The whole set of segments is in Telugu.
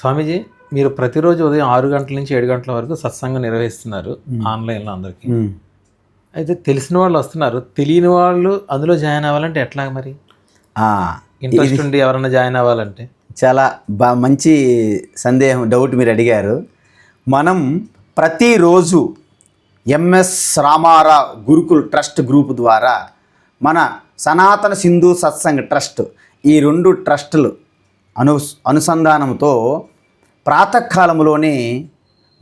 స్వామీజీ మీరు ప్రతిరోజు ఉదయం ఆరు గంటల నుంచి ఏడు గంటల వరకు సత్సంగం నిర్వహిస్తున్నారు ఆన్లైన్లో అందరికీ. అయితే తెలిసిన వాళ్ళు వస్తున్నారు. తెలియని వాళ్ళు అందులో జాయిన్ అవ్వాలంటే ఎట్లా మరి? ఇంట్రెస్ట్ ఉండి ఎవరైనా జాయిన్ అవ్వాలంటే? చాలా బా మంచి సందేహం డౌట్ మీరు అడిగారు. మనం ప్రతిరోజు MS Ramarao Gurukul trust group ద్వారా మన సనాతన సింధు సత్సంగ్ ట్రస్ట్ ఈ రెండు ట్రస్టులు అను అనుసంధానంతో ప్రాతకాలంలోనే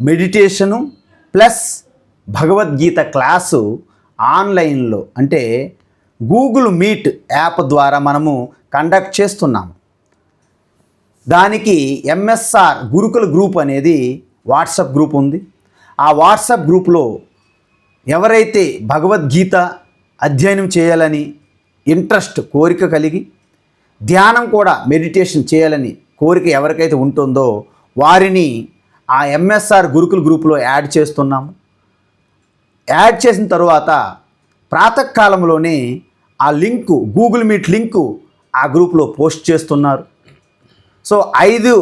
మెడిటేషను ప్లస్ భగవద్గీత క్లాసు ఆన్లైన్లో అంటే గూగుల్ మీట్ యాప్ ద్వారా మనము కండక్ట్ చేస్తున్నాము. దానికి ఎంఎస్ఆర్ గురుకుల గ్రూప్ అనేది వాట్సాప్ గ్రూప్ ఉంది. ఆ వాట్సాప్ గ్రూప్లో ఎవరైతే భగవద్గీత అధ్యయనం చేయాలని ఇంట్రెస్ట్ కోరిక కలిగి ధ్యానం కూడా మెడిటేషన్ చేయాలని కోరిక ఎవరికైతే ఉంటుందో వారిని ఆ ఎంఎస్ఆర్ గురుకుల గ్రూపులో యాడ్ చేస్తున్నాము. యాడ్ చేసిన తర్వాత ప్రాతకాలంలోనే ఆ లింకు గూగుల్ మీట్ లింకు ఆ గ్రూప్లో పోస్ట్ చేస్తున్నారు. సో ఐదు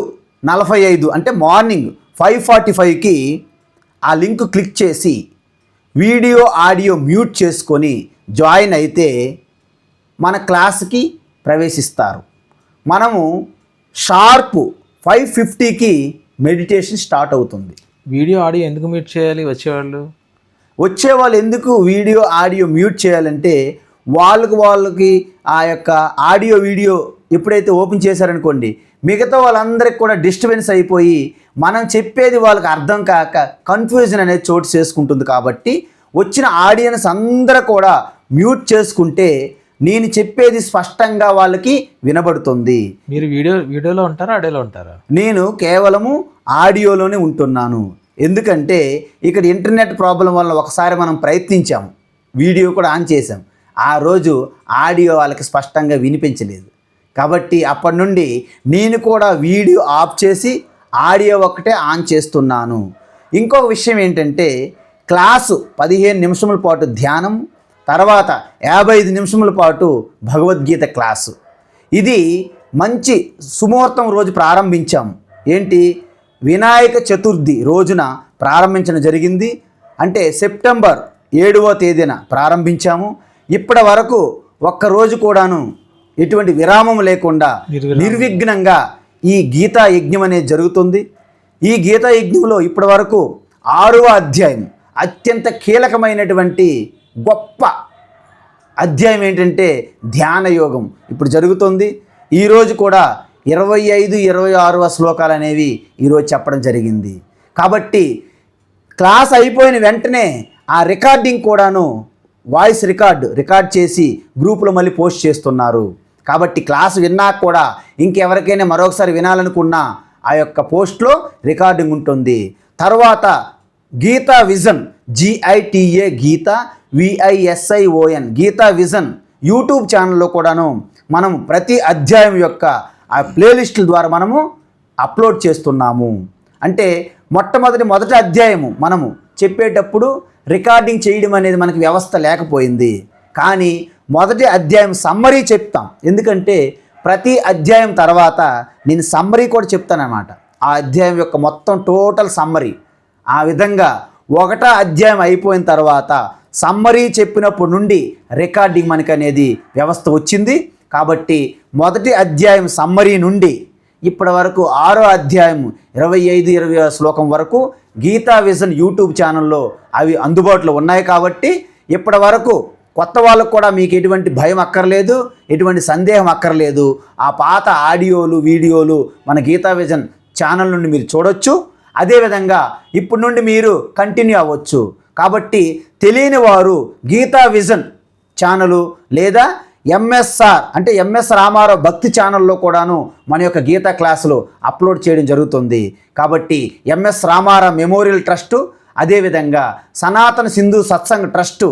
నలభై ఐదు అంటే మార్నింగ్ ఫైవ్ ఫార్టీ ఫైవ్కి ఆ లింక్ క్లిక్ చేసి వీడియో ఆడియో మ్యూట్ చేసుకొని జాయిన్ అయితే మన క్లాస్కి ప్రవేశిస్తారు. మనము షార్ప్ ఫైవ్ ఫిఫ్టీకి మెడిటేషన్ స్టార్ట్ అవుతుంది. వీడియో ఆడియో ఎందుకు మీట్ చేయాలి వచ్చేవాళ్ళు? వచ్చే వాళ్ళు ఎందుకు వీడియో ఆడియో మ్యూట్ చేయాలంటే వాళ్ళకి వాళ్ళకి ఆ యొక్క ఆడియో వీడియో ఎప్పుడైతే ఓపెన్ చేశారనుకోండి మిగతా వాళ్ళందరికి కూడా డిస్టర్బెన్స్ అయిపోయి మనం చెప్పేది వాళ్ళకి అర్థం కాక కన్ఫ్యూజన్ అనేది చోటు చేసుకుంటుంది కాబట్టి వచ్చిన ఆడియన్స్ అందరూ కూడా మ్యూట్ చేసుకుంటే నేను చెప్పేది స్పష్టంగా వాళ్ళకి వినబడుతుంది. మీరు వీడియో వీడియోలో ఉంటారా ఆడియోలో ఉంటారా? నేను కేవలము ఆడియోలోనే ఉంటున్నాను. ఎందుకంటే ఇక్కడ ఇంటర్నెట్ ప్రాబ్లం వల్ల ఒకసారి మనం ప్రయత్నించాము. వీడియో కూడా ఆన్ చేసాం ఆ రోజు ఆడియో వాళ్ళకి స్పష్టంగా వినిపించలేదు. కాబట్టి అప్పటి నుండి నేను కూడా వీడియో ఆఫ్ చేసి ఆడియో ఒక్కటే ఆన్ చేస్తున్నాను. ఇంకొక విషయం ఏంటంటే క్లాసు పదిహేను నిమిషముల పాటు ధ్యానం తర్వాత యాభై ఐదు నిమిషముల పాటు భగవద్గీత క్లాసు. ఇది మంచి సుముహూర్తం రోజు ప్రారంభించాము ఏంటి? వినాయక చతుర్థి రోజున ప్రారంభించడం జరిగింది. అంటే సెప్టెంబర్ ఏడవ తేదీన ప్రారంభించాము. ఇప్పటి వరకు ఒక్క రోజు కూడాను ఎటువంటి విరామం లేకుండా. నిర్విఘ్నంగా ఈ గీతా యజ్ఞం అనేది జరుగుతుంది. ఈ గీతా యజ్ఞంలో ఇప్పటి వరకు ఆరవ అధ్యాయం అత్యంత కీలకమైనటువంటి గొప్ప అధ్యాయం ఏంటంటే ధ్యాన యోగం. ఇప్పుడు జరుగుతుంది. ఈరోజు కూడా ఇరవై ఐదు ఇరవై ఆరవ శ్లోకాలు అనేవి ఈరోజు చెప్పడం జరిగింది. కాబట్టి క్లాస్ అయిపోయిన వెంటనే ఆ రికార్డింగ్ కూడాను వాయిస్ రికార్డ్ రికార్డ్ చేసి గ్రూపులో మళ్ళీ పోస్ట్ చేస్తున్నారు. కాబట్టి క్లాస్ విన్నాక కూడా ఇంకెవరికైనా మరొకసారి వినాలనుకున్నా ఆ యొక్క పోస్ట్లో రికార్డింగ్ ఉంటుంది. తర్వాత Gita vision G I T A Gita V I S I O N Gita vision YouTube ఛానల్లో కూడాను మనం ప్రతి అధ్యాయం యొక్క ఆ ప్లేలిస్టుల ద్వారా మనము అప్లోడ్ చేస్తున్నాము. అంటే మొట్టమొదటి మొదటి అధ్యాయము మనము చెప్పేటప్పుడు రికార్డింగ్ చేయడం అనేది మనకి వ్యవస్థ లేకపోయింది. కానీ మొదటి అధ్యాయం సమ్మరీ చెప్తాం. ఎందుకంటే ప్రతి అధ్యాయం తర్వాత నేను సమ్మరీ కూడా చెప్తానన్నమాట. ఆ అధ్యాయం యొక్క మొత్తం టోటల్ సమ్మరీ ఆ విధంగా ఒకటో అధ్యాయం అయిపోయిన తర్వాత సమ్మరీ చెప్పినప్పటి నుండి రికార్డింగ్ మనకి అనేది వ్యవస్థ వచ్చింది. కాబట్టి మొదటి అధ్యాయం సమ్మరీ నుండి ఇప్పటి వరకు ఆరో అధ్యాయం ఇరవై ఐదు ఇరవై ఆరు శ్లోకం వరకు గీతా విజన్ యూట్యూబ్ ఛానల్లో అవి అందుబాటులో ఉన్నాయి కాబట్టి ఇప్పటి వరకు కొత్త వాళ్ళకు కూడా మీకు ఎటువంటి భయం అక్కర్లేదు ఎటువంటి సందేహం అక్కర్లేదు. ఆ పాత ఆడియోలు వీడియోలు మన గీతా విజన్ ఛానల్ నుండి మీరు చూడొచ్చు. అదేవిధంగా ఇప్పటి నుండి మీరు కంటిన్యూ అవ్వచ్చు. కాబట్టి తెలియని వారు గీతా విజన్ ఛానలు లేదా ఎంఎస్ఆర్ అంటే ఎంఎస్ రామారావు భక్తి ఛానల్లో కూడాను మన యొక్క గీతా క్లాసులు అప్లోడ్ చేయడం జరుగుతుంది. కాబట్టి ఎంఎస్ రామారావు మెమోరియల్ ట్రస్టు అదేవిధంగా సనాతన సింధు సత్సంగ్ ట్రస్టు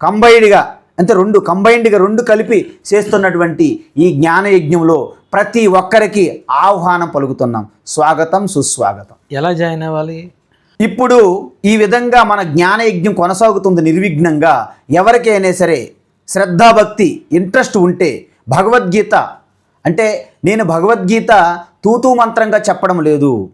కంబైడ్గా అంటే రెండు కంబైన్డ్గా రెండు కలిపి చేస్తున్నటువంటి ఈ జ్ఞాన యజ్ఞంలో ప్రతి ఒక్కరికి ఆహ్వానం పలుకుతున్నాం. స్వాగతం సుస్వాగతం. ఎలా జాయిన్ అవ్వాలి? ఇప్పుడు ఈ విధంగా మన జ్ఞానయజ్ఞం కొనసాగుతుంది నిర్విఘ్నంగా. ఎవరికైనా సరే శ్రద్ధాభక్తి ఇంట్రెస్ట్ ఉంటే భగవద్గీత. అంటే నేను భగవద్గీత తూతూ మంత్రంగా చెప్పడం లేదు.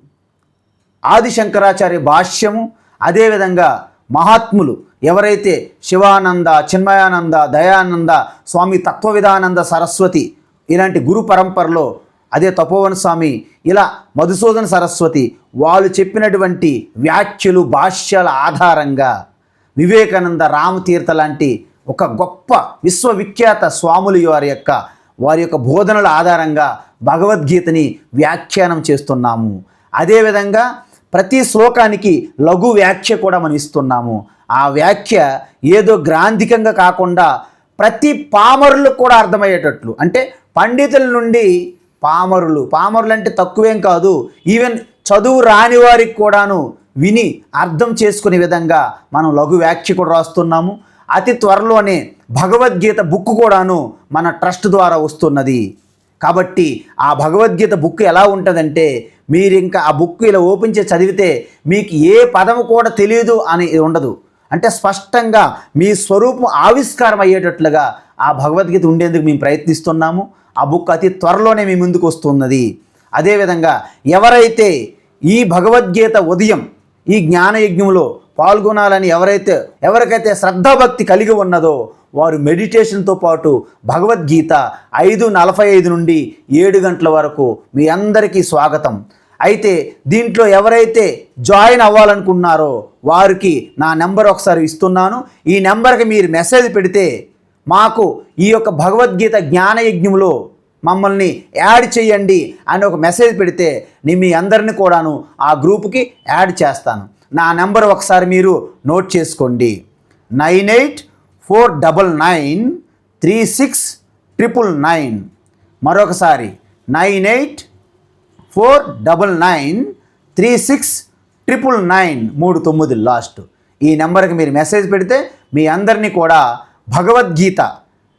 ఆది శంకరాచార్య భాష్యము అదేవిధంగా మహాత్ములు ఎవరైతే శివానంద చిన్మయానంద దయానంద స్వామి తత్వవిధానంద సరస్వతి ఇలాంటి గురు పరంపరలో అదే తపోవన స్వామి ఇలా మధుసూదన సరస్వతి వాళ్ళు చెప్పినటువంటి వ్యాఖ్యలు భాష్యాల ఆధారంగా వివేకానంద రామతీర్థ లాంటి ఒక గొప్ప విశ్వవిఖ్యాత స్వాములు వారి యొక్క వారి యొక్క బోధనల ఆధారంగా భగవద్గీతని వ్యాఖ్యానం చేస్తున్నాము. అదేవిధంగా ప్రతి శ్లోకానికి లఘు వ్యాఖ్య కూడా మనం ఇస్తున్నాము. ఆ వ్యాఖ్య ఏదో గ్రాంధికంగా కాకుండా ప్రతి పామరులకు కూడా అర్థమయ్యేటట్లు. అంటే పండితుల నుండి పామరులు పామరులు అంటే తక్కువేం కాదు ఈవెన్ చదువు రాని వారికి కూడాను విని అర్థం చేసుకునే విధంగా మనం లఘు వ్యాఖ్య కూడా రాస్తున్నాము. అతి త్వరలోనే భగవద్గీత బుక్ కూడాను మన ట్రస్ట్ ద్వారా వస్తున్నది. కాబట్టి ఆ భగవద్గీత బుక్ ఎలా ఉంటుందంటే మీరు ఇంకా ఆ బుక్ ఇలా ఓపెన్ చేసి చదివితే మీకు ఏ పదము కూడా తెలియదు అని ఉండదు. అంటే స్పష్టంగా మీ స్వరూపం ఆవిష్కారం అయ్యేటట్లుగా ఆ భగవద్గీత ఉండేందుకు మేము ప్రయత్నిస్తున్నాము. ఆ బుక్ అతి త్వరలోనే మీ ముందుకు వస్తున్నది. అదేవిధంగా ఎవరైతే ఈ భగవద్గీత ఉదయం ఈ జ్ఞానయజ్ఞంలో పాల్గొనాలని ఎవరైతే ఎవరికైతే శ్రద్ధాభక్తి కలిగి ఉన్నదో వారు మెడిటేషన్తో పాటు భగవద్గీత ఐదు నలభై ఐదు నుండి ఏడు గంటల వరకు మీ అందరికీ స్వాగతం. అయితే దీంట్లో ఎవరైతే జాయిన్ అవ్వాలనుకున్నారో వారికి నా నెంబర్ ఒకసారి ఇస్తున్నాను. ఈ నెంబర్కి మీరు మెసేజ్ పెడితే మాకు ఈ యొక్క భగవద్గీత జ్ఞానయజ్ఞంలో మమ్మల్ని యాడ్ చేయండి అని ఒక మెసేజ్ పెడితే నేను మీ అందరిని కూడాను ఆ గ్రూప్కి యాడ్ చేస్తాను. నా నెంబర్ ఒకసారి మీరు నోట్ చేసుకోండి. Nine eight four double nine three six triple nine. మరొకసారి nine eight four double nine three six triple nine మూడు తొమ్మిది లాస్ట్. ఈ నెంబర్కి మీరు మెసేజ్ పెడితే మీ అందరినీ కూడా భగవద్గీత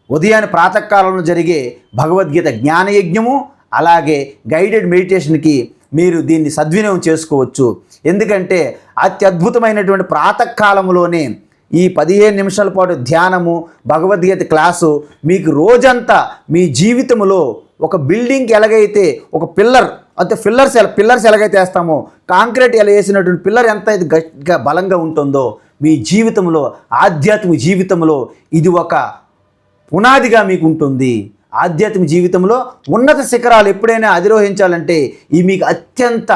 ఉదయాన్నే ప్రాతకాలంలో జరిగే భగవద్గీత జ్ఞానయజ్ఞము అలాగే గైడెడ్ మెడిటేషన్కి మీరు దీన్ని సద్వినియోగం చేసుకోవచ్చు. ఎందుకంటే అత్యద్భుతమైనటువంటి ప్రాతకాలంలోనే ఈ పదిహేను నిమిషాల పాటు ధ్యానము భగవద్గీత క్లాసు మీకు రోజంతా మీ జీవితంలో ఒక బిల్డింగ్కి ఎలాగైతే ఒక పిల్లర్ అంటే పిల్లర్స్ ఎలా పిల్లర్స్ ఎలాగైతే వేస్తామో కాంక్రీట్ ఎలా వేసినటువంటి పిల్లర్ ఎంత ఇది గట్టిగా బలంగా ఉంటుందో మీ జీవితంలో ఆధ్యాత్మిక జీవితంలో ఇది ఒక పునాదిగా మీకు ఉంటుంది. ఆధ్యాత్మిక జీవితంలో ఉన్నత శిఖరాలు ఎప్పుడైనా అధిరోహించాలంటే ఈ మీకు అత్యంత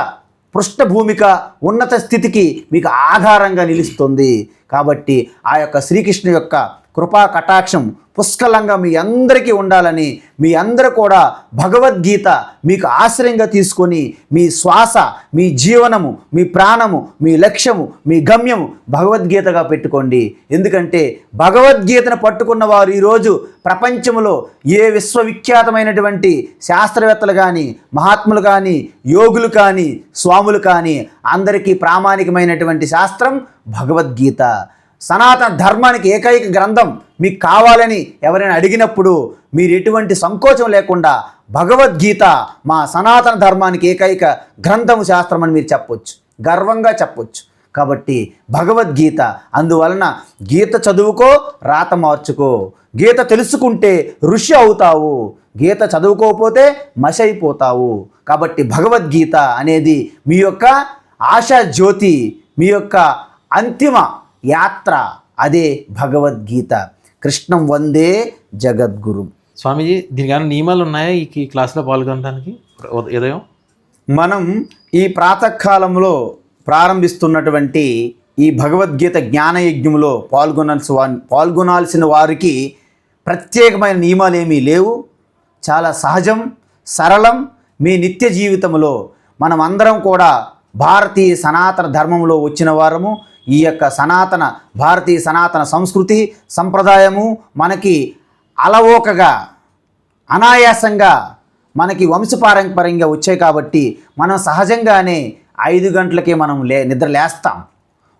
పృష్ఠభూమిక ఉన్నత స్థితికి మీకు ఆధారంగా నిలుస్తుంది. కాబట్టి ఆ యొక్క శ్రీకృష్ణు యొక్క కృపా కటాక్షం పుష్కలంగా మీ అందరికీ ఉండాలని మీ అందరూ కూడా భగవద్గీత మీకు ఆశ్రయంగా తీసుకొని మీ శ్వాస మీ జీవనము మీ ప్రాణము మీ లక్ష్యము మీ గమ్యము భగవద్గీతగా పెట్టుకోండి. ఎందుకంటే భగవద్గీతను పట్టుకున్న వారు ఈరోజు ప్రపంచంలో ఏ విశ్వవిఖ్యాతమైనటువంటి శాస్త్రవేత్తలు కానీ మహాత్ములు కానీ యోగులు కానీ స్వాములు కానీ అందరికీ ప్రామాణికమైనటువంటి శాస్త్రం భగవద్గీత. సనాతన ధర్మానికి ఏకైక గ్రంథం మీకు కావాలని ఎవరైనా అడిగినప్పుడు మీరు ఎటువంటి సంకోచం లేకుండా భగవద్గీత మా సనాతన ధర్మానికి ఏకైక గ్రంథము శాస్త్రం అని మీరు చెప్పొచ్చు. గర్వంగా చెప్పొచ్చు. కాబట్టి భగవద్గీత అందువలన గీత చదువుకో రాత మార్చుకో. గీత తెలుసుకుంటే ఋషి అవుతావు. గీత చదువుకోకపోతే మషైపోతావు కాబట్టి భగవద్గీత అనేది మీ యొక్క ఆశా జ్యోతి మీ యొక్క అంతిమ యాత్ర అదే భగవద్గీత. కృష్ణం వందే జగద్గురు. స్వామీజీ దీనికి ఏమైనా నియమాలు ఉన్నాయా ఈ క్లాస్లో పాల్గొనడానికి? ఉద- ఉదయం? మనం ఈ ప్రాతకాలంలో ప్రారంభిస్తున్నటువంటి ఈ భగవద్గీత జ్ఞానయజ్ఞంలో పాల్గొనాల్సి వా పాల్గొనాల్సిన వారికి ప్రత్యేకమైన నియమాలు ఏమీ లేవు. చాలా సహజం సరళం. మీ నిత్య జీవితంలో మనం అందరం కూడా భారతీయ సనాతన ధర్మంలో వచ్చిన వారము. ఈ యొక్క సనాతన భారతీయ సనాతన సంస్కృతి సంప్రదాయము మనకి అలవోకగా అనాయాసంగా మనకి వంశపారంపర్యంగా వచ్చాయి కాబట్టి మనం సహజంగానే ఐదు గంటలకే మనం లే నిద్ర లేస్తాం.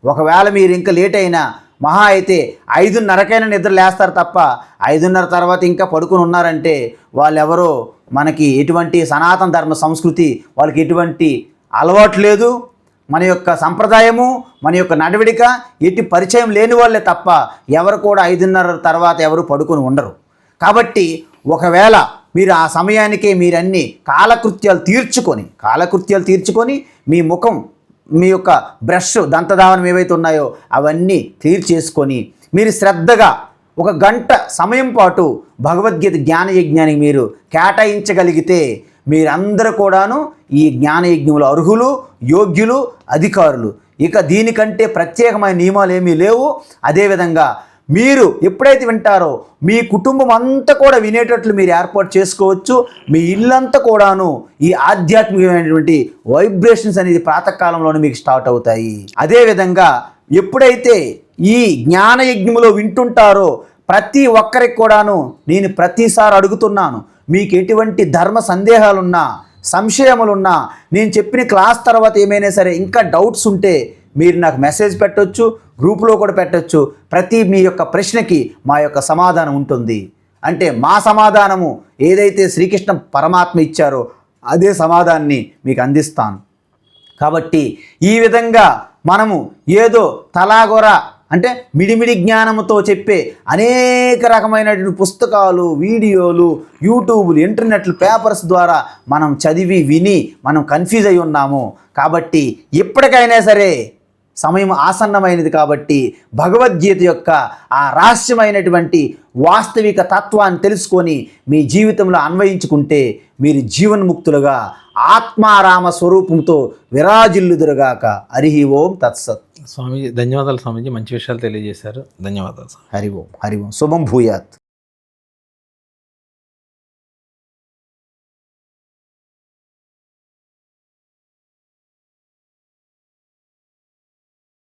ఒకవేళ మీరు ఇంకా లేట్ అయినా మహా అయితే ఐదున్నరకైనా నిద్ర లేస్తారు తప్ప ఐదున్నర తర్వాత ఇంకా పడుకుని ఉన్నారంటే వాళ్ళెవరో మనకి ఎటువంటి సనాతన ధర్మ సంస్కృతి వాళ్ళకి ఎటువంటి అలవాటు లేదు. మన యొక్క సంప్రదాయము మన యొక్క నడవడిక ఎట్టి పరిచయం లేని వాళ్ళే తప్ప ఎవరు కూడా ఐదున్నర తర్వాత ఎవరు పడుకుని ఉండరు. కాబట్టి ఒకవేళ మీరు ఆ సమయానికే మీరన్నీ కాలకృత్యాలు తీర్చుకొని కాలకృత్యాలు తీర్చుకొని మీ ముఖం మీ యొక్క బ్రష్ దంతధావనం ఏవైతే ఉన్నాయో అవన్నీ క్లియర్ చేసుకొని మీరు శ్రద్ధగా ఒక గంట సమయం పాటు భగవద్గీత జ్ఞాన యజ్ఞానికి మీరు కేటాయించగలిగితే మీరందరూ కూడాను ఈ జ్ఞాన అర్హులు యోగ్యులు అధికారులు. ఇక దీనికంటే ప్రత్యేకమైన నియమాలు ఏమీ లేవు. అదేవిధంగా మీరు ఎప్పుడైతే వింటారో మీ కుటుంబం అంతా కూడా వినేటట్లు మీరు ఏర్పాటు చేసుకోవచ్చు. మీ ఇల్లంతా కూడాను ఈ ఆధ్యాత్మికమైనటువంటి వైబ్రేషన్స్ అనేది ప్రాతకాలంలోనే మీకు స్టార్ట్ అవుతాయి. అదేవిధంగా ఎప్పుడైతే ఈ జ్ఞాన యజ్ఞములో వింటుంటారో ప్రతి ఒక్కరికి కూడాను నేను ప్రతిసారి అడుగుతున్నాను మీకు ఎటువంటి ధర్మ సందేహాలున్నా సంశయములున్నా నేను చెప్పిన క్లాస్ తర్వాత ఏమైనా సరే ఇంకా డౌట్స్ ఉంటే మీరు నాకు మెసేజ్ పెట్టొచ్చు గ్రూప్లో కూడా పెట్టొచ్చు. ప్రతి మీ యొక్క ప్రశ్నకి మా యొక్క సమాధానం ఉంటుంది. అంటే మా సమాధానము ఏదైతే శ్రీకృష్ణ పరమాత్మ ఇచ్చారో అదే సమాధానాన్ని మీకు అందిస్తాను. కాబట్టి ఈ విధంగా మనము ఏదో తలాగొర అంటే మిడిమిడి జ్ఞానముతో చెప్పే అనేక రకమైనటువంటి పుస్తకాలు వీడియోలు యూట్యూబ్లు ఇంటర్నెట్లు పేపర్స్ ద్వారా మనం చదివి విని మనం కన్ఫ్యూజ్ అయి ఉన్నాము. కాబట్టి ఎప్పటికైనా సరే సమయం ఆసన్నమైనది కాబట్టి భగవద్గీత యొక్క ఆ రహస్యమైనటువంటి వాస్తవిక తత్వాన్ని తెలుసుకొని మీ జీవితంలో అన్వయించుకుంటే మీరు జీవన్ముక్తులుగా ఆత్మారామ స్వరూపంతో విరాజిల్లుదురుగాక. హరి ఓం తత్సత్. స్వామి ధన్యవాదాలు స్వామీజీ. మంచి విషయాలు తెలియజేశారు. ధన్యవాదాలు హరి ఓం హరి ఓం. శుభం భూయాత్.